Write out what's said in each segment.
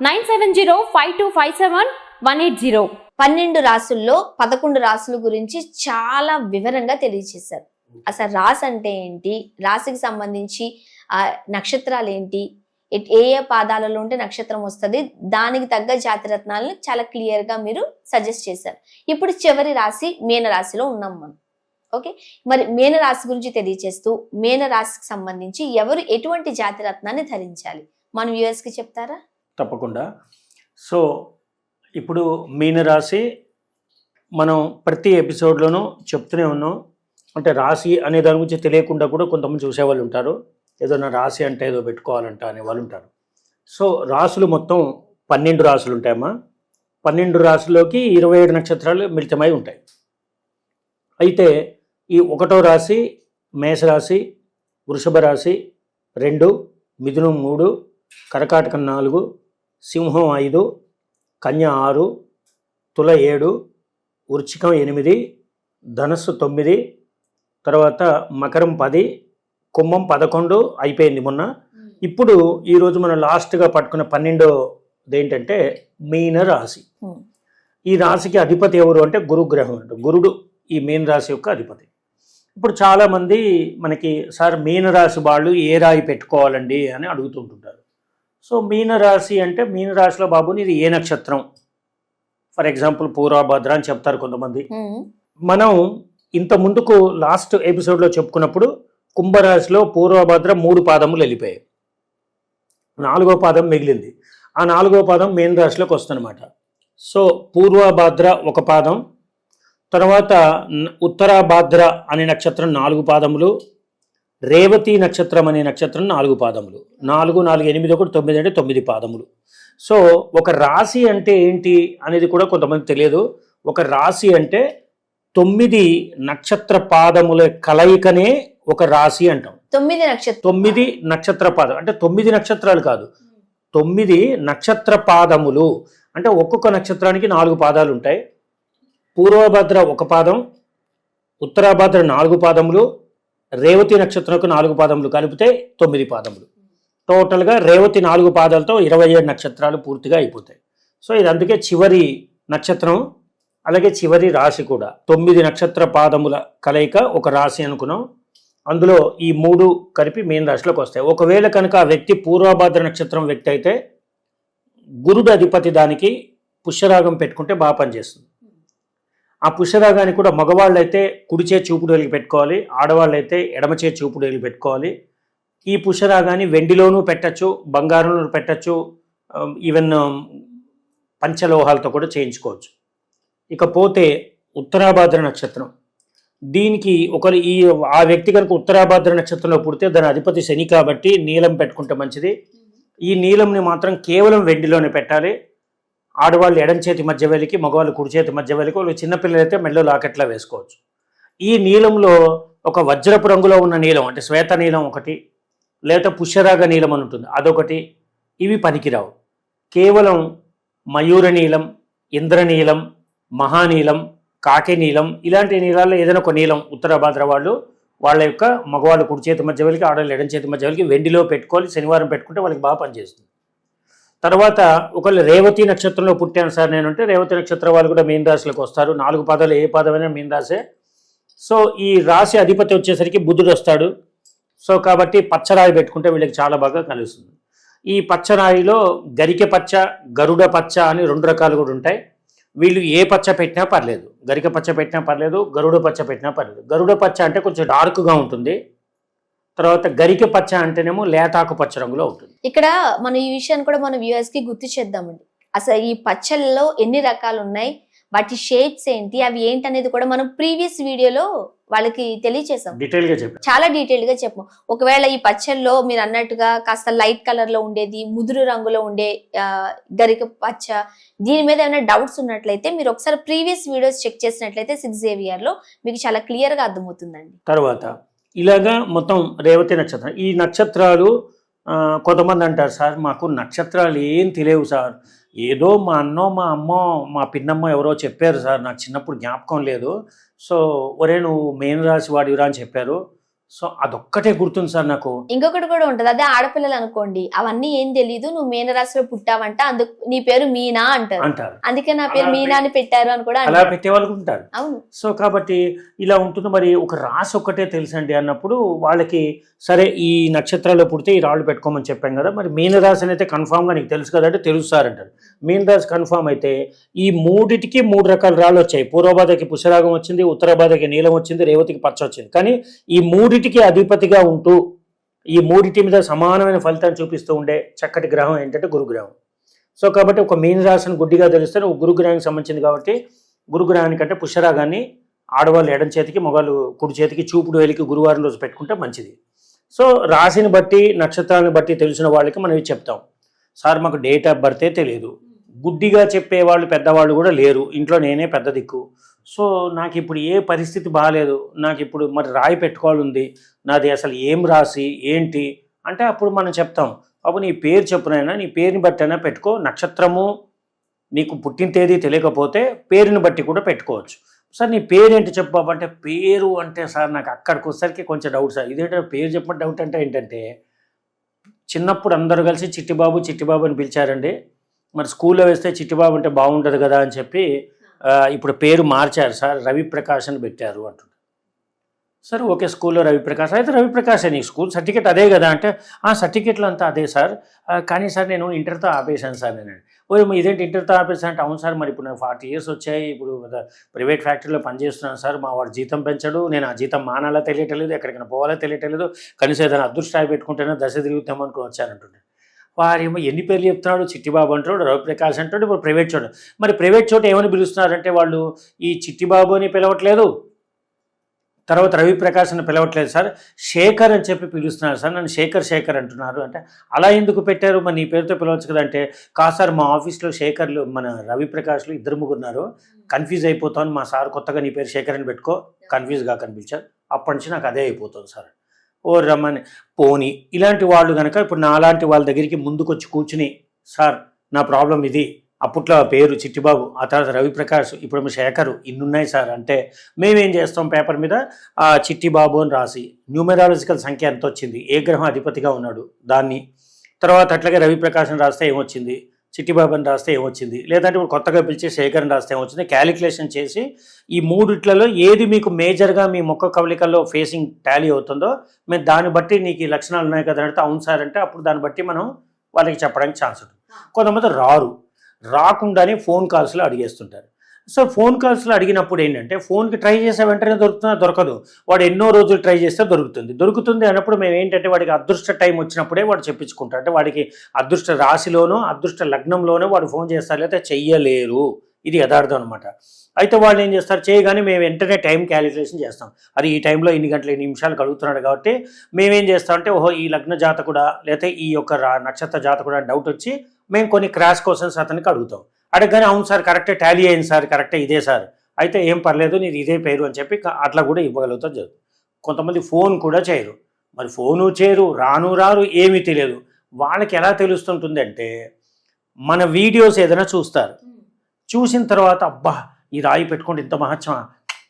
nine seven zero five two five seven one eight zero. పన్నెండు రాసుల్లో పదకొండు రాసుల గురించి చాలా వివరంగా తెలియజేశారు అసలు రాసి అంటే ఏంటి? రాశికి సంబంధించి నక్షత్రాలు ఏంటి? ఏ ఏ పాదాలలో ఉంటే నక్షత్రం వస్తుంది? దానికి తగ్గ జాతిరత్నాలను చాలా క్లియర్గా మీరు సజెస్ట్ చేశారు. ఇప్పుడు చివరి రాశి మీన రాశిలో ఉన్నాం మనం. ఓకే? మరి మీన రాశి గురించి తెలియజేస్తూ మీన రాశికి సంబంధించి ఎవరు ఎటువంటి జాతిరత్నాన్ని ధరించాలి? మన వ్యూవర్స్ చెప్తారా? తప్పకుండా. సో ఇప్పుడు మీనరాశి మనం ప్రతి ఎపిసోడ్లోనూ చెప్తూనే ఉన్నాం. అంటే రాశి అనే దాని గురించి తెలియకుండా కూడా కొంతమంది చూసేవాళ్ళు ఉంటారు. ఏదో నా రాశి అంటే ఏదో పెట్టుకోవాలంట అనే వాళ్ళు ఉంటారు. సో రాసులు మొత్తం పన్నెండు రాసులు ఉంటాయమ్మా. పన్నెండు రాసుల్లోకి ఇరవై ఏడు నక్షత్రాలు మిళితమై ఉంటాయి. అయితే ఈ ఒకటో రాశి మేషరాశి వృషభ రాశి రెండు మిథునం మూడు కరకాటకం నాలుగు సింహం ఐదు కన్య ఆరు తుల ఏడు వృచ్చికం ఎనిమిది ధనస్సు తొమ్మిది తర్వాత మకరం పది కుంభం పదకొండు అయిపోయింది మొన్న. ఇప్పుడు ఈరోజు మనం లాస్ట్గా పట్టుకున్న పన్నెండోది ఏంటంటే మీన రాశి. ఈ రాశికి అధిపతి ఎవరు అంటే గురుగ్రహం అంట. గురుడు ఈ మీన రాశి యొక్క అధిపతి. ఇప్పుడు చాలామంది మనకి సార్ మీన రాశి వాళ్ళు ఏ రాయి పెట్టుకోవాలండి? అని అడుగుతుంటుంటారు. సో మీన రాశి అంటే మీన రాశిలో బాబు ఇది ఏ నక్షత్రం? ఫర్ ఎగ్జాంపుల్ పూర్వభద్ర అని చెప్తారు కొంతమంది. మనం ఇంత ముందుకు లాస్ట్ ఎపిసోడ్లో చెప్పుకున్నప్పుడు కుంభరాశిలో పూర్వభద్ర మూడు పాదములు వెళ్ళిపోయాయి. నాలుగో పాదం మిగిలింది. ఆ నాలుగో పాదం మేన్ రాశిలోకి వస్తుందన్నమాట. సో పూర్వభద్ర ఒక పాదం. తర్వాత ఉత్తరాభాద్ర అనే నక్షత్రం నాలుగు పాదములు. రేవతి నక్షత్రం అనే నక్షత్రం నాలుగు పాదములు. నాలుగు నాలుగు ఎనిమిది ఒకటి తొమ్మిది అంటే తొమ్మిది పాదములు. సో ఒక రాశి అంటే ఏంటి అనేది కూడా కొంతమంది తెలియదు. ఒక రాశి అంటే తొమ్మిది నక్షత్ర పాదముల కలయికనే ఒక రాశి అంటాం. తొమ్మిది నక్షత్రం తొమ్మిది నక్షత్ర పాదం. అంటే తొమ్మిది నక్షత్రాలు కాదు. తొమ్మిది నక్షత్ర పాదములు. అంటే ఒక్కొక్క నక్షత్రానికి నాలుగు పాదాలు ఉంటాయి. పూర్వభద్ర ఒక పాదం. ఉత్తరాభద్ర నాలుగు పాదములు. రేవతి నక్షత్రంకు నాలుగు పాదములు కలిపితే తొమ్మిది పాదములు. టోటల్గా రేవతి నాలుగు పాదాలతో ఇరవై ఏడు నక్షత్రాలు పూర్తిగా అయిపోతాయి. సో ఇది అందుకే చివరి నక్షత్రం అలాగే చివరి రాశి కూడా. తొమ్మిది నక్షత్ర పాదముల కలయిక ఒక రాశి అనుకున్నాం. అందులో ఈ మూడు కలిపి మీన రాశిలోకి వస్తాయి. ఒకవేళ కనుక ఆ వ్యక్తి పూర్వభద్ర నక్షత్రం వ్యక్తి అయితే గురుడు అధిపతి దానికి పుష్యరాగం పెట్టుకుంటే బాగా పనిచేస్తుంది. ఆ పుష్యరాగాన్ని కూడా మగవాళ్ళు అయితే కుడిచే చూపుడు వెలిగి పెట్టుకోవాలి ఆడవాళ్ళు అయితే ఎడమచే చూపుడు వెలిగి పెట్టుకోవాలి. ఈ పుష్యరాగాన్ని వెండిలోనూ పెట్టచ్చు బంగారంలో పెట్టచ్చు ఈవెన్ పంచలోహాలతో కూడా చేయించుకోవచ్చు. ఇకపోతే ఉత్తరాభాద్ర నక్షత్రం. దీనికి ఒకరు ఈ ఆ వ్యక్తి కనుక ఉత్తరాభాద్ర నక్షత్రంలో పుడితే దాని అధిపతి శని కాబట్టి నీలం పెట్టుకుంటే మంచిది. ఈ నీలంని మాత్రం కేవలం వెండిలోనే పెట్టాలి. ఆడవాళ్ళు ఎడం చేతి మధ్య వేలికి మగవాళ్ళు కుడి చేతి మధ్య వేలికి వాళ్ళు చిన్నపిల్లలైతే అయితే మెళ్ళో లాకెట్లా వేసుకోవచ్చు. ఈ నీలంలో ఒక వజ్రపు రంగులో ఉన్న నీలం అంటే శ్వేత నీలం ఒకటి లేదా పుష్యరాగ నీలం అని ఉంటుంది. అదొకటి. ఇవి పనికిరావు. కేవలం మయూర నీలం ఇంద్రనీలం మహానీలం కాకి నీలం ఇలాంటి నీలాల్లో ఏదైనా ఒక నీలం ఉత్తరాభాద్ర వాళ్ళు వాళ్ళ యొక్క మగవాళ్ళు కుడి చేతి మధ్య వేలికి ఆడవాళ్ళు ఎడం చేతి మధ్య వేలికి వెండిలో పెట్టుకోవాలి శనివారం పెట్టుకుంటే వాళ్ళకి బాగా పనిచేస్తుంది. తర్వాత ఒకళ్ళు రేవతి నక్షత్రంలో పుట్టాను సార్ నేను అంటే రేవతి నక్షత్రం వాళ్ళు కూడా మీన రాశిలోకి వస్తారు. నాలుగు పాదాలు ఏ పాదమైనా మీన రాసే సో ఈ రాశి అధిపతి వచ్చేసరికి బుద్ధుడు వస్తాడు. సో కాబట్టి పచ్చరాయి పెట్టుకుంటే వీళ్ళకి చాలా బాగా కలుస్తుంది. ఈ పచ్చరాయిలో గరికె పచ్చ గరుడ పచ్చ అని రెండు రకాలు కూడా ఉంటాయి. వీళ్ళు ఏ పచ్చ పెట్టినా పర్లేదు. గరిక పచ్చ పెట్టినా పర్లేదు గరుడ పచ్చ పెట్టినా పర్లేదు. గరుడ పచ్చ అంటే కొంచెం డార్క్గా ఉంటుంది. తర్వాత గరిక పచ్చ అంటేనేమో లేతాకు పచ్చ రంగులో ఉంటుంది. ఇక్కడ మనం ఈ విషయాన్ని కూడా మన వ్యూవర్స్కి గుర్తు చేద్దామండి. అసలు ఈ పచ్చళ్ళలో ఎన్ని రకాలు ఉన్నాయి? వాటి షేప్స్ ఏంటి? అవి ఏంటి అనేది కూడా మనం ప్రీవియస్ వీడియోలో వాళ్ళకి తెలియచేసాం. డీటెయిల్గా చెప్పాను చాలా డీటెయిల్గా చెప్పు. ఒకవేళ ఈ పచ్చళ్ళలో మీరు అన్నట్టుగా కాస్త లైట్ కలర్లో ఉండేది ముదురు రంగులో ఉండే గరిక పచ్చ దీని మీద ఏమైనా డౌట్స్ ఉన్నట్లయితే మీరు ఒకసారి ప్రీవియస్ వీడియోస్ చెక్ చేసినట్లయితే సిక్స్ జేవియర్లో మీకు చాలా క్లియర్గా అర్థమవుతుందండి. తర్వాత ఇలాగా మొత్తం రేవతి నక్షత్రం. ఈ నక్షత్రాలు కొంతమంది అంటారు సార్ మాకు నక్షత్రాలు ఏం తెలియవు సార్. ఏదో మా అన్నో మా అమ్మో మా పిన్నమ్మ ఎవరో చెప్పారు సార్. నాకు చిన్నప్పుడు జ్ఞాపకం లేదు. సో ఒరే నువ్వు మేన రాశి వాడివిరా అని చెప్పారు. సో అదొక్కటే గుర్తుంది సార్ నాకు. ఇంకొకటి కూడా ఉంటది. అదే ఆడపిల్లలు అనుకోండి అవన్నీ ఏం తెలీదు నువ్వు మీనరాశిలో పుట్టావంట అందుకు నీ పేరు మీనా అంటారు. అంటారు. అందుకే నా పేరు మీనా అని పెట్టారు అని కూడా అలా పెట్టే వాళ్ళు ఉంటారు. అవును. సో కాబట్టి ఇలా ఉంటుంది. మరి ఒక రాసి ఒక్కటే తెలుసండి అన్నప్పుడు వాళ్ళకి సరే ఈ నక్షత్రాల్లో పుడితే ఈ రాళ్ళు పెట్టుకోమని చెప్పాం కదా మరి మీన రాశి అయితే కన్ఫామ్గా నీకు తెలుసు కదా అంటే తెలుస్తారంటారు మీన రాశి కన్ఫామ్ అయితే ఈ మూడిటికి మూడు రకాల రాళ్ళు వచ్చాయి. పూర్వబాధకి పుష్యరాగం వచ్చింది ఉత్తరబాధకి నీలం వచ్చింది రేవతికి పచ్చ వచ్చింది. కానీ ఈ మూడిటికి అధిపతిగా ఉంటూ ఈ మూడిటి మీద సమానమైన ఫలితాన్ని చూపిస్తూ ఉండే చక్కటి గ్రహం ఏంటంటే గురుగ్రహం. సో కాబట్టి ఒక మీన రాశిని గుడ్డిగా తెలిస్తే ఒక గురుగ్రహానికి సంబంధించింది కాబట్టి గురుగ్రహానికంటే పుష్యరాగాన్ని ఆడవాళ్ళు ఎడం చేతికి మగవాళ్ళు కుడి చేతికి చూపుడు వేలికి గురువారం రోజు పెట్టుకుంటే మంచిది. సో రాశిని బట్టి నక్షత్రాలను బట్టి తెలిసిన వాళ్ళకి మనం చెప్తాం. సార్ మాకు డేట్ ఆఫ్ బర్తే తెలియదు గుడ్డిగా చెప్పేవాళ్ళు పెద్దవాళ్ళు కూడా లేరు. ఇంట్లో నేనే పెద్ద దిక్కు. సో నాకు ఇప్పుడు ఏ పరిస్థితి బాగాలేదు నాకు ఇప్పుడు మరి రాయి పెట్టుకోవాలి ఉంది నాది అసలు ఏం రాసి ఏంటి? అంటే అప్పుడు మనం చెప్తాం అప్పుడు నీ పేరు చెప్పునైనా నీ పేరుని బట్టి అయినా పెట్టుకో. నక్షత్రము నీకు పుట్టిన తేదీ తెలియకపోతే పేరుని బట్టి కూడా పెట్టుకోవచ్చు. సార్ నీ పేరు ఏంటి చెప్పు అంటే పేరు అంటే సార్ నాకు అక్కడికి వచ్చేసరికి కొంచెం డౌట్ సార్. ఇదేంటో పేరు చెప్పిన డౌట్ అంటే ఏంటంటే చిన్నప్పుడు అందరూ కలిసి చిట్టిబాబు చిట్టిబాబు అని పిలిచారండి. మరి స్కూల్లో వేస్తే చిట్టిబాబు అంటే బాగుంటుంది కదా అని చెప్పి ఇప్పుడు పేరు మార్చారు. సార్ రవిప్రకాష్ అని పెట్టారు అంటున్నారు. సార్ ఓకే స్కూల్లో రవిప్రకాష్ అయితే రవిప్రకాష్ అని స్కూల్ సర్టిఫికేట్ అదే కదా అంటే ఆ సర్టిఫికేట్లు అంతా అదే సార్. కానీ సార్ నేను ఇంటర్తో ఆపేశాను సార్ నేను. ఓ ఇదేంటి ఇంటర్తో ఆపేసాను అంటే అవును సార్ మరి ఇప్పుడు నాకు ఫార్టీ ఇయర్స్ వచ్చాయి. ఇప్పుడు ప్రైవేట్ ఫ్యాక్టరీలో పనిచేస్తున్నాను సార్. మా వాడు జీతం పెంచడు. నేను ఆ జీతం మానాలా తెలియటలేదు ఎక్కడికైనా పోవాలో తెలియటలేదు కనీసం ఏదైనా అదృష్టాయి పెట్టుకుంటేనే దశ తిరుగుతామనుకుని వచ్చానంటుండే వారేమో ఎన్ని పేర్లు చెప్తున్నాడు? చిట్టిబాబు అంటాడు రవిప్రకాష్ అంటాడు ఇప్పుడు ప్రైవేట్ చోట. మరి ప్రైవేట్ చోట ఏమని పిలుస్తున్నారంటే వాళ్ళు ఈ చిట్టిబాబు అని పిలవట్లేదు. తర్వాత రవిప్రకాష్ అని పిలవట్లేదు సార్. శేఖర్ అని చెప్పి పిలుస్తున్నారు సార్. నన్ను శేఖర్ శేఖర్ అంటున్నారు అంటే అలా ఎందుకు పెట్టారు? మరి నీ పేరుతో పిలవచ్చు కదంటే అంటే కాదు సార్ మా ఆఫీస్లో శేఖర్లు మన రవిప్రకాష్లు ఇద్దరు ముగ్గురున్నారు. కన్ఫ్యూజ్ అయిపోతాను మా సార్ కొత్తగా నీ పేరు శేఖర్ అని పెట్టుకో. కన్ఫ్యూజ్గా కనిపించారు. అప్పటి నుంచి నాకు అదే అయిపోతుంది సార్. ఓ రమ్మని. పోని ఇలాంటి వాళ్ళు కనుక ఇప్పుడు నాలాంటి వాళ్ళ దగ్గరికి ముందుకు వచ్చి కూర్చుని సార్ నా ప్రాబ్లం ఇది. అప్పట్లో ఆ పేరు చిట్టిబాబు ఆ తర్వాత రవిప్రకాష్ ఇప్పుడు మీ శేఖరు ఇన్నున్నాయి సార్. అంటే మేమేం చేస్తాం పేపర్ మీద? ఆ చిట్టిబాబు అని రాసి న్యూమెరాలజికల్ సంఖ్య ఎంత వచ్చింది ఏ గ్రహం అధిపతిగా ఉన్నాడు? దాన్ని. తర్వాత అట్లాగే రవిప్రకాష్ అని రాస్తే ఏమొచ్చింది? చిట్టిబాబు అని రాస్తే ఏమొచ్చింది? లేదంటే ఇప్పుడు కొత్తగా పిలిచి శేఖర్ అని రాస్తే ఏమొచ్చింది? క్యాలిక్యులేషన్ చేసి ఈ మూడిట్లలో ఏది మీకు మేజర్గా మీ మొక్క కవలికల్లో ఫేసింగ్ టాలీ అవుతుందో మేము దాన్ని బట్టి నీకు ఈ లక్షణాలు ఉన్నాయి కదా అంటే అవును సార్ అంటే అప్పుడు దాన్ని బట్టి మనం వాళ్ళకి చెప్పడానికి ఛాన్స్ ఉంటుంది. కొంతమంది రారు. రాకుండానే ఫోన్ కాల్స్లో అడిగేస్తుంటారు. సో ఫోన్ కాల్స్లో అడిగినప్పుడు ఏంటంటే ఫోన్కి ట్రై చేసే వెంటనే దొరుకుతుందా దొరకదు. వాడు ఎన్నో రోజులు ట్రై చేస్తే దొరుకుతుంది. దొరుకుతుంది అన్నప్పుడు మేము ఏంటంటే వాడికి అదృష్ట టైం వచ్చినప్పుడే వాడు చెప్పించుకుంటాడు అంటే వాడికి అదృష్ట రాశిలోనో అదృష్ట లగ్నంలోనో వాడు ఫోన్ చేస్తారు లేకపోతే చెయ్యలేరు. ఇది యథార్థం అనమాట అయితే వాళ్ళు ఏం చేస్తారు? చేయగానే మేము వెంటనే టైం క్యాలిక్యులేషన్ చేస్తాం. అది ఈ టైంలో ఇన్ని గంటల ఇన్ని నిమిషాలు కలుగుతున్నాడు కాబట్టి మేమేం చేస్తామంటే ఓహో ఈ లగ్న జాతకుడా లేకపోతే ఈ యొక్క నక్షత్ర జాత కూడా డౌట్ వచ్చి మేము కొన్ని క్రాష్ క్వశ్చన్స్ అతనికి అడుగుతాం. అడగగానే అవును సార్ కరెక్టే టాలీ అయింది సార్ కరెక్టే ఇదే సార్. అయితే ఏం పర్లేదు నీది ఇదే పేరు అని చెప్పి అట్లా కూడా ఇవ్వగలుగుతారు జరుగుతుంది కొంతమంది ఫోన్ కూడా చేయరు. మరి ఫోను చేయరు రాను రారు ఏమీ తెలియదు. వాళ్ళకి ఎలా తెలుస్తుంటుంది అంటే మన వీడియోస్ ఏదైనా చూస్తారు. చూసిన తర్వాత అబ్బా ఈ రాయి పెట్టుకుంటే ఇంత మహత్యమా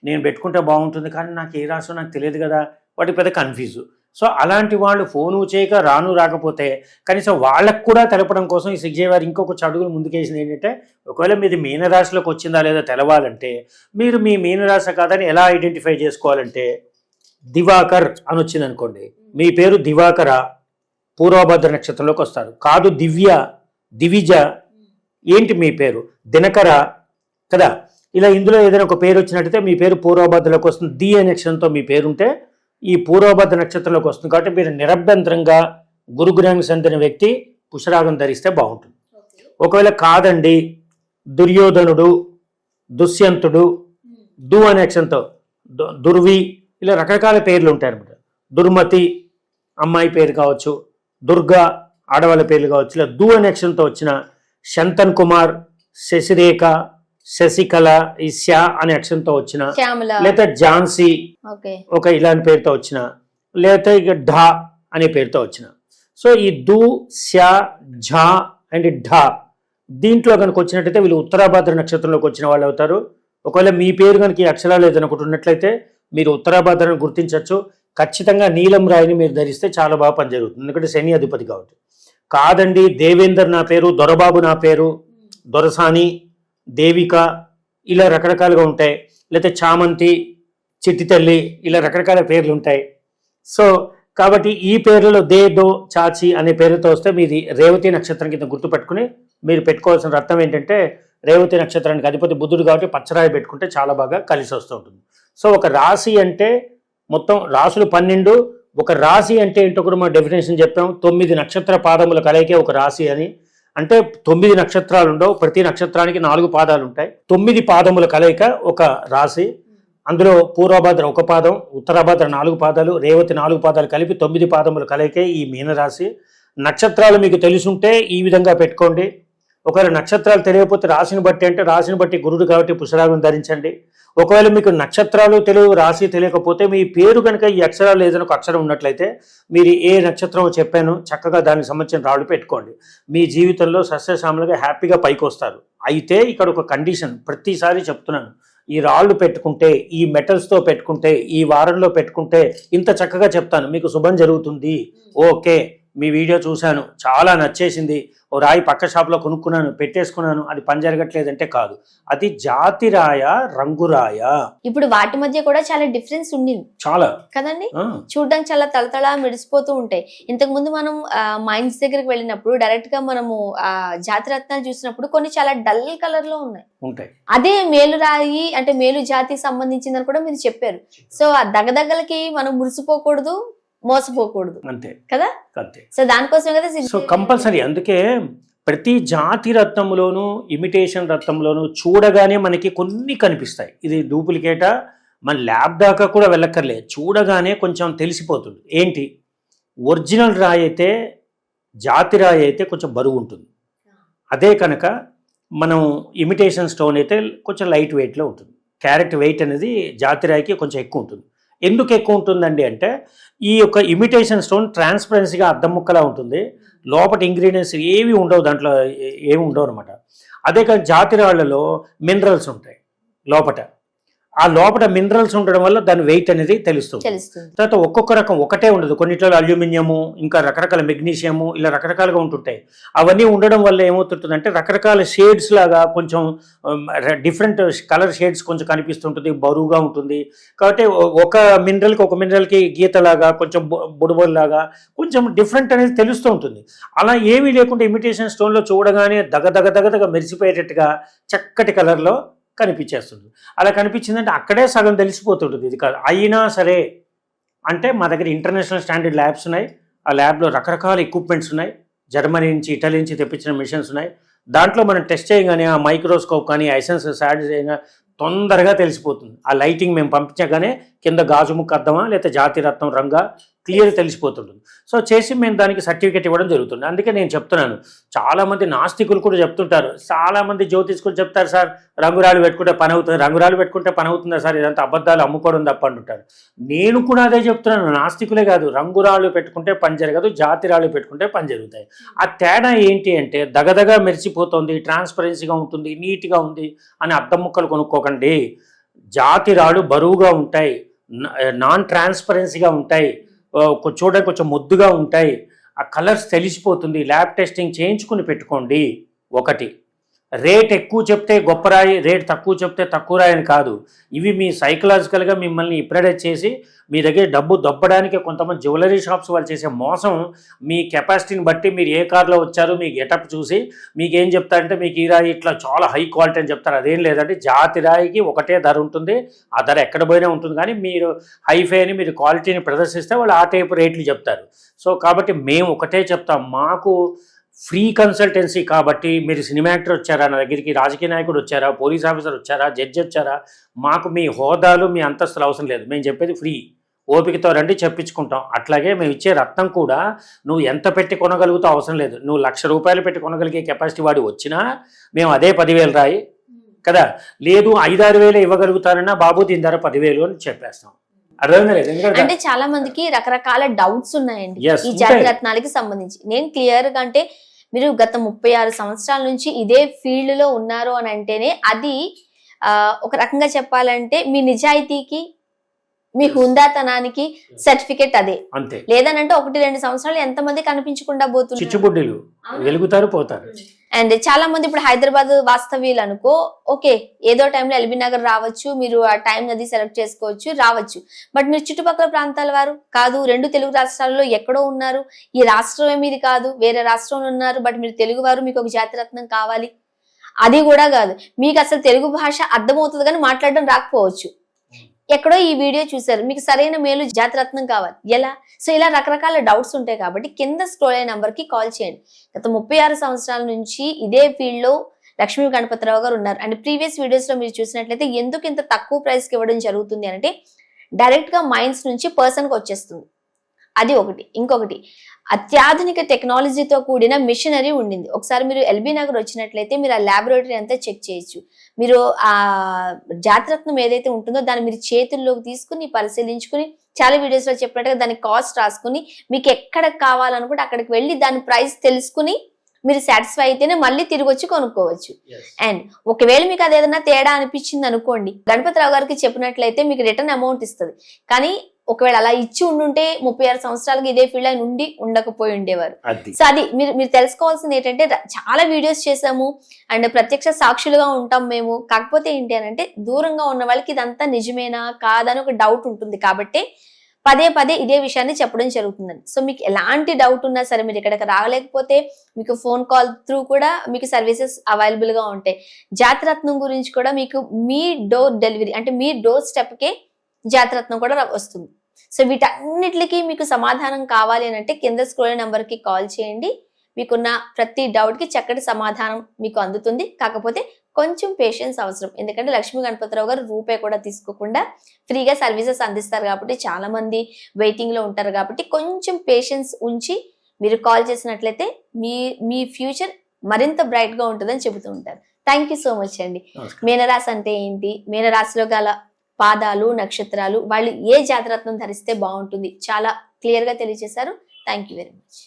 నేను పెట్టుకుంటే బాగుంటుంది కానీ నాకు ఏ రాసో నాకు తెలియదు కదా. వాటి పెద్ద కన్ఫ్యూజ్. సో అలాంటి వాళ్ళు ఫోను చేయక రాను రాకపోతే కనీసం వాళ్ళకు కూడా తెలపడం కోసం ఈ సిగ్జే వారు ఇంకొక చడుగులు ముందుకేసింది ఏంటంటే ఒకవేళ మీది మీనరాశిలోకి వచ్చిందా లేదా తెలవాలంటే మీరు మీ మీనరాశి కాదని ఎలా ఐడెంటిఫై చేసుకోవాలంటే దివాకర్ అని వచ్చింది అనుకోండి మీ పేరు దివాకర పూర్వభద్ర నక్షత్రంలోకి వస్తారు. కాదు దివ్య దివిజ ఏంటి మీ పేరు? దినకర కదా? ఇలా ఇందులో ఏదైనా ఒక పేరు వచ్చినట్టయితే మీ పేరు పూర్వభద్రలోకి వస్తుంది. ది అనే నక్షత్రంతో మీ పేరు ఉంటే ఈ పూర్వభద్ర నక్షత్రంలోకి వస్తుంది కాబట్టి మీరు నిరభ్యంతరంగా గురుగురానికి చెందిన వ్యక్తి పుష్యరాగం ధరిస్తే బాగుంటుంది. ఒకవేళ కాదండి దుర్యోధనుడు దుష్యంతుడు దు అనే అక్షరంతో దు- దుర్వి ఇలా రకరకాల పేర్లు ఉంటాయి అనమాట దుర్మతి అమ్మాయి పేరు కావచ్చు దుర్గా ఆడవాళ్ళ పేర్లు కావచ్చు ఇలా దు అనే అక్షరంతో వచ్చిన శంతన్ కుమార్ శశిరేఖ శశికళ ఈ శా అనే అక్షరంతో వచ్చిన లేదా ఝాన్సీ ఒక ఇలాంటి పేరుతో వచ్చిన లేకపోతే ఇక ఢా అనే పేరుతో వచ్చిన. సో ఈ దు శా ఝా అండ్ ఢా దీంట్లో కనుక వచ్చినట్టయితే వీళ్ళు ఉత్తరాభాద్ర నక్షత్రంలోకి వచ్చిన వాళ్ళు అవుతారు. ఒకవేళ మీ పేరు కనుక ఈ అక్షరాలు ఏదైనా ఒకటి ఉన్నట్లయితే మీరు ఉత్తరాభాద్రను గుర్తించవచ్చు. ఖచ్చితంగా నీలం రాయిని మీరు ధరిస్తే చాలా బాగా పని జరుగుతుంది. ఎందుకంటే శని అధిపతి కాబట్టి. కాదండి దేవేందర్ నా పేరు దొరబాబు నా పేరు దొరసాని దేవిక ఇలా రకరకాలుగా ఉంటాయి. లేకపోతే చామంతి చిట్టి తల్లి ఇలా రకరకాల పేర్లు ఉంటాయి. సో కాబట్టి ఈ పేర్లలో దే దో చాచి అనే పేరుతో వస్తే మీది రేవతి నక్షత్రం కింద గుర్తుపెట్టుకుని మీరు పెట్టుకోవాల్సిన రత్నం ఏంటంటే రేవతి నక్షత్రానికి అధిపతి బుద్ధుడు కాబట్టి పచ్చరాయి పెట్టుకుంటే చాలా బాగా కలిసి వస్తూ ఉంటుంది. సో ఒక రాశి అంటే మొత్తం రాసులు పన్నెండు. ఒక రాశి అంటే ఏంటో కూడా మనం డెఫినేషన్ చెప్పాం. తొమ్మిది నక్షత్ర పాదముల కలయికే ఒక రాశి అని. అంటే తొమ్మిది నక్షత్రాలు ఉండవు. ప్రతి నక్షత్రానికి నాలుగు పాదాలు ఉంటాయి. తొమ్మిది పాదముల కలయిక ఒక రాశి. అందులో పూర్వభద్ర ఒక పాదం ఉత్తరాభద్ర నాలుగు పాదాలు రేవతి నాలుగు పాదాలు కలిపి తొమ్మిది పాదముల కలయికే ఈ మీనరాశి. నక్షత్రాలు మీకు తెలుసుంటే ఈ విధంగా పెట్టుకోండి. ఒకవేళ నక్షత్రాలు తెలియకపోతే రాశిని బట్టి అంటే రాశిని బట్టి గురుడు కాబట్టి పుష్పరాగం ధరించండి. ఒకవేళ మీకు నక్షత్రాలు తెలియవు రాశి తెలియకపోతే మీ పేరు కనుక ఈ అక్షరాలు ఏదైనా ఒక అక్షరం ఉన్నట్లయితే మీరు ఏ నక్షత్రం చెప్పాను చక్కగా దానికి సంబంధించిన రాళ్ళు పెట్టుకోండి. మీ జీవితంలో సస్యశామలుగా హ్యాపీగా పైకి వస్తారు అయితే ఇక్కడ ఒక కండిషన్ ప్రతిసారి చెప్తున్నాను. ఈ రాళ్ళు పెట్టుకుంటే ఈ మెటల్స్తో పెట్టుకుంటే ఈ వారంలో పెట్టుకుంటే ఇంత చక్కగా చెప్తాను. మీకు శుభం జరుగుతుంది. ఓకే. మీ వీడియో చూశాను చాలా నచ్చేసింది. ఓ రాయి పక్క షాప్లో కొనుక్కున్నాను పెట్టేసుకున్నాను అది పని జరగట్లేదంటే కాదు. అది జాతి రాయ రంగురాయ. ఇప్పుడు వాటి మధ్య కూడా చాలా డిఫరెన్స్ ఉండింది. చాలా. కదండి? చూడడానికి చాలా తలతళ మెరిసిపోతూ ఉంటాయి. ఇంతకు ముందు మనం మైన్స్ దగ్గరికి వెళ్ళినప్పుడు డైరెక్ట్గా మనము ఆ జాతి రత్నాలు చూసినప్పుడు కొన్ని చాలా డల్ కలర్లో ఉన్నాయి. ఉంటాయి. అదే మేలు రాయి అంటే మేలు జాతికి సంబంధించిందని కూడా మీరు చెప్పారు. సో ఆ దగదగలకి మనం మురిసిపోకూడదు మోసపోకూడదు. అంతే. కదా? అంతే. సో దానికోసం కదా సో కంపల్సరీ అందుకే ప్రతి జాతి రత్నములోను ఇమిటేషన్ రత్నంలోను చూడగానే మనకి కొన్ని కనిపిస్తాయి. ఇది డూప్లికేటా? మన ల్యాబ్ దాకా కూడా వెళ్ళక్కర్లేదు చూడగానే కొంచెం తెలిసిపోతుంది. ఏంటి? ఒరిజినల్ రాయి అయితే జాతి రాయి అయితే కొంచెం బరువు ఉంటుంది. అదే కనుక మనం ఇమిటేషన్ స్టోన్ అయితే కొంచెం లైట్ వెయిట్లో ఉంటుంది. క్యారెట్ వెయిట్ అనేది జాతి రాయికి కొంచెం ఎక్కువ ఉంటుంది. ఎందుకు ఎక్కువ ఉంటుందండి అంటే ఈ యొక్క ఇమిటేషన్ స్టోన్ ట్రాన్స్పరెన్సీగా అద్దం ముక్కలా ఉంటుంది. లోపల ఇంగ్రీడియంట్స్ ఏవి ఉండవు దాంట్లో ఏమి ఉండవు అనమాట అదే కానీ జాతి రాళ్ళలో మినరల్స్ ఉంటాయి లోపట. ఆ లోపల మినరల్స్ ఉండడం వల్ల దాని వెయిట్ అనేది తెలుస్తుంది. తర్వాత ఒక్కొక్క రకం ఒకటే ఉండదు. కొన్నిట్లో అల్యూమినియము ఇంకా రకరకాల మెగ్నీషియము ఇలా రకరకాలుగా ఉంటుంటాయి. అవన్నీ ఉండడం వల్ల ఏమవుతుంటుందంటే రకరకాల షేడ్స్ లాగా కొంచెం డిఫరెంట్ కలర్ షేడ్స్ కొంచెం కనిపిస్తుంటుంది బరువుగా ఉంటుంది. కాబట్టి ఒక మినరల్కి ఒక మినరల్కి గీతలాగా కొంచెం బుడబొల్లాగా కొంచెం డిఫరెంట్ అనేది తెలుస్తూ ఉంటుంది. అలా ఏమీ లేకుండా ఇమిటేషన్ స్టోన్లో చూడగానే దగ దగ దగ దగ మెరిసిపోయేటట్టుగా చక్కటి కలర్లో కనిపించేస్తుంది. అలా కనిపించిందంటే అక్కడే సగం తెలిసిపోతుంటుంది. ఇది కాదు. అయినా సరే అంటే మా దగ్గర ఇంటర్నేషనల్ స్టాండర్డ్ ల్యాబ్స్ ఉన్నాయి. ఆ ల్యాబ్లో రకరకాల ఎక్విప్మెంట్స్ ఉన్నాయి. జర్మనీ నుంచి ఇటలీ నుంచి తెప్పించిన మిషన్స్ ఉన్నాయి. దాంట్లో మనం టెస్ట్ చేయగానే ఆ మైక్రోస్కోప్ కానీ ఐసెన్సెస్ యాడ్ చేయగా తొందరగా తెలిసిపోతుంది. ఆ లైటింగ్ మేము పంపించగానే కింద గాజు ముక్క అద్దమా లేకపోతే జాతి రత్నం రంగా క్లియర్ తెలిసిపోతుంటుంది. సో చేసి మేము దానికి సర్టిఫికేట్ ఇవ్వడం జరుగుతుంది. అందుకే నేను చెప్తున్నాను. చాలామంది నాస్తికులు కూడా చెప్తుంటారు. చాలామంది జ్యోతిష్కులు చెప్తారు సార్ రంగురాలు పెట్టుకుంటే పని అవుతుంది రంగురాలు పెట్టుకుంటే పని అవుతుందా సార్? ఇదంతా అబద్ధాలు అమ్ముకోవడం తప్ప అంటుంటారు. నేను కూడా అదే చెప్తున్నాను. నాస్తికులే కాదు రంగురాళ్ళు పెట్టుకుంటే పని జరగదు జాతిరాళ్ళు పెట్టుకుంటే పని జరుగుతాయి. ఆ తేడా ఏంటి అంటే దగదగా మెరిచిపోతుంది ట్రాన్స్పరెన్సీగా ఉంటుంది నీట్గా ఉంది అని అద్దం ముక్కలు కొనుక్కోకండి. జాతిరాలు బరువుగా ఉంటాయి నాన్ ట్రాన్స్పరెన్సీగా ఉంటాయి. చూడడానికి కొంచెం ముద్దుగా ఉంటాయి. ఆ కలర్స్ తెలిసిపోతుంది. ల్యాబ్ టెస్టింగ్ చేయించుకుని పెట్టుకోండి. ఒకటి. రేట్ ఎక్కువ చెప్తే గొప్ప రాయి రేట్ తక్కువ చెప్తే తక్కువ రాయి అని కాదు. ఇవి మీ సైకలాజికల్గా మిమ్మల్ని ఇప్రడేట్ చేసి మీ దగ్గర డబ్బు దొబ్బడానికి కొంతమంది జ్యువెలరీ షాప్స్ వాళ్ళు చేసే మోసం మీ కెపాసిటీని బట్టి మీరు ఏ కార్లో వచ్చారు మీ గెటప్ చూసి మీకు ఏం చెప్తారంటే మీకు ఈ రాయి ఇట్లా చాలా హై క్వాలిటీ అని చెప్తారు. అదేం లేదంటే జాతి రాయికి ఒకటే ధర ఉంటుంది ఆ ధర ఎక్కడ పోయినా ఉంటుంది. కానీ మీరు హైఫై అని మీరు క్వాలిటీని ప్రదర్శిస్తే వాళ్ళు ఆ టైపు రేట్లు చెప్తారు. సో కాబట్టి మేము ఒకటే చెప్తాం మాకు ఫ్రీ కన్సల్టెన్సీ కాబట్టి మీరు సినిమా యాక్టర్ వచ్చారా? నా దగ్గరికి రాజకీయ నాయకుడు వచ్చారా? పోలీస్ ఆఫీసర్ వచ్చారా? జడ్జి వచ్చారా? మాకు మీ హోదాలు మీ అంతస్తులు అవసరం లేదు. మేము చెప్పేది ఫ్రీ. ఓపికతో రండి చెప్పించుకుంటాం. అట్లాగే మేము ఇచ్చే రత్నం కూడా నువ్వు ఎంత పెట్టి కొనగలుగుతావు అవసరం లేదు. నువ్వు లక్ష రూపాయలు పెట్టి కొనగలిగే కెపాసిటీ వాడి వచ్చినా మేము అదే పదివేలు రాయి. కదా? లేదు ఐదారు వేలు ఇవ్వగలుగుతారన్నా బాబు దీని ధర పదివేలు అని చెప్పేస్తాం. అంటే చాలా మందికి రకరకాల డౌట్స్ ఉన్నాయండి. ఈ. జాతి రత్నాలకి సంబంధించి. నేను క్లియర్గా అంటే మీరు గత ముప్పై ఆరు సంవత్సరాల నుంచి ఇదే ఫీల్డ్లో ఉన్నారు అని అంటేనే అది ఒక రకంగా చెప్పాలంటే మీ నిజాయితీకి మీ హుందాతనానికి సర్టిఫికెట్ అదే. అంతే. లేదనంటే ఒకటి రెండు సంవత్సరాలు ఎంత మంది కనిపించకుండా పోతున్నారు? చిచ్చుబుడ్డిలు వెలుగుతారు పోతారు. అండ్ చాలా మంది ఇప్పుడు హైదరాబాద్ వాస్తవ్యులు అనుకో ఓకే ఏదో టైంలో ఎల్బీ నగర్ రావచ్చు మీరు ఆ టైం అది సెలెక్ట్ చేసుకోవచ్చు రావచ్చు. బట్ మీరు చుట్టుపక్కల ప్రాంతాల వారు కాదు రెండు తెలుగు రాష్ట్రాల్లో ఎక్కడో ఉన్నారు. ఈ రాష్ట్రం మీది కాదు వేరే రాష్ట్రంలో ఉన్నారు బట్ మీరు తెలుగు వారు మీకు ఒక జాతిరత్నం కావాలి. అది కూడా కాదు. మీకు అసలు తెలుగు భాష అర్థమవుతుంది కానీ మాట్లాడడం రాకపోవచ్చు. ఎక్కడో ఈ వీడియో చూసారు మీకు సరైన మేలు జాతిరత్నం కావాలి. ఎలా? సో ఇలా రకరకాల డౌట్స్ ఉంటాయి కాబట్టి కింద స్క్రోల్ అయిన నంబర్కి కాల్ చేయండి. గత ముప్పై ఆరు సంవత్సరాల నుంచి ఇదే ఫీల్డ్లో లక్ష్మీ గణపతిరావు గారు ఉన్నారు. అండ్ ప్రీవియస్ వీడియోస్లో మీరు చూసినట్లయితే ఎందుకు ఇంత తక్కువ ప్రైస్కి ఇవ్వడం జరుగుతుంది అంటే డైరెక్ట్గా మైండ్స్ నుంచి పర్సన్కి వచ్చేస్తుంది. అది ఒకటి. ఇంకొకటి అత్యాధునిక టెక్నాలజీతో కూడిన మిషనరీ ఉండింది. ఒకసారి మీరు ఎల్బీ నగర్ వచ్చినట్లయితే మీరు ఆ ల్యాబొరేటరీ అంతా చెక్ చేయొచ్చు. మీరు ఆ జాతిరత్నం ఏదైతే ఉంటుందో దాన్ని మీరు చేతుల్లోకి తీసుకుని పరిశీలించుకుని చాలా వీడియోస్లో చెప్పినట్టుగా దాని కాస్ట్ రాసుకుని మీకు ఎక్కడ కావాలనుకుంటే అక్కడికి వెళ్ళి దాని ప్రైస్ తెలుసుకుని మీరు సాటిస్ఫై అయితేనే మళ్ళీ తిరిగి వచ్చి కొనుక్కోవచ్చు. అండ్ ఒకవేళ మీకు అది ఏదైనా తేడా అనిపించింది అనుకోండి గణపతిరావు గారికి చెప్పినట్లయితే మీకు రిటర్న్ అమౌంట్ ఇస్తుంది. కానీ ఒకవేళ అలా ఇచ్చి ఉండుంటే ముప్పై ఆరు సంవత్సరాలకి ఇదే ఫీల్డ్ ఆయన ఉండి ఉండకపోయి ఉండేవారు. సో అది మీరు మీరు తెలుసుకోవాల్సింది ఏంటంటే చాలా వీడియోస్ చేసాము అండ్ ప్రత్యక్ష సాక్షులుగా ఉంటాం మేము. కాకపోతే ఏంటి అని అంటే దూరంగా ఉన్న వాళ్ళకి ఇదంతా నిజమేనా? కాదని ఒక డౌట్ ఉంటుంది. కాబట్టి పదే పదే ఇదే విషయాన్ని చెప్పడం జరుగుతుందండి. సో మీకు ఎలాంటి డౌట్ ఉన్నా సరే మీరు ఇక్కడికి రాలేకపోతే మీకు ఫోన్ కాల్ త్రూ కూడా మీకు సర్వీసెస్ అవైలబుల్గా ఉంటాయి. జాతిరత్నం గురించి కూడా మీకు మీ డోర్ డెలివరీ అంటే మీ డోర్ స్టెప్ కే జాతిరత్నం కూడా వస్తుంది. సో వీటన్నిటికీ మీకు సమాధానం కావాలి అని అంటే కింద స్క్రోల్ నెంబర్కి కాల్ చేయండి. మీకున్న ప్రతి డౌట్కి చక్కటి సమాధానం మీకు అందుతుంది. కాకపోతే కొంచెం పేషెన్స్ అవసరం. ఎందుకంటే లక్ష్మీ గణపతిరావు గారు రూపాయి కూడా తీసుకోకుండా ఫ్రీగా సర్వీసెస్ అందిస్తారు కాబట్టి చాలా మంది వెయిటింగ్లో ఉంటారు కాబట్టి కొంచెం పేషెన్స్ ఉంచి మీరు కాల్ చేసినట్లయితే మీ మీ ఫ్యూచర్ మరింత బ్రైట్గా ఉంటుందని చెబుతూ ఉంటారు. థ్యాంక్ యూ సో మచ్ అండి. మీనరాశి అంటే ఏంటి? మీనరాశిలో గల పాదాలు నక్షత్రాలు వాళ్ళు ఏ జాతరత్నం ధరిస్తే బాగుంటుంది? చాలా క్లియర్గా తెలియజేశారు. Thank you very much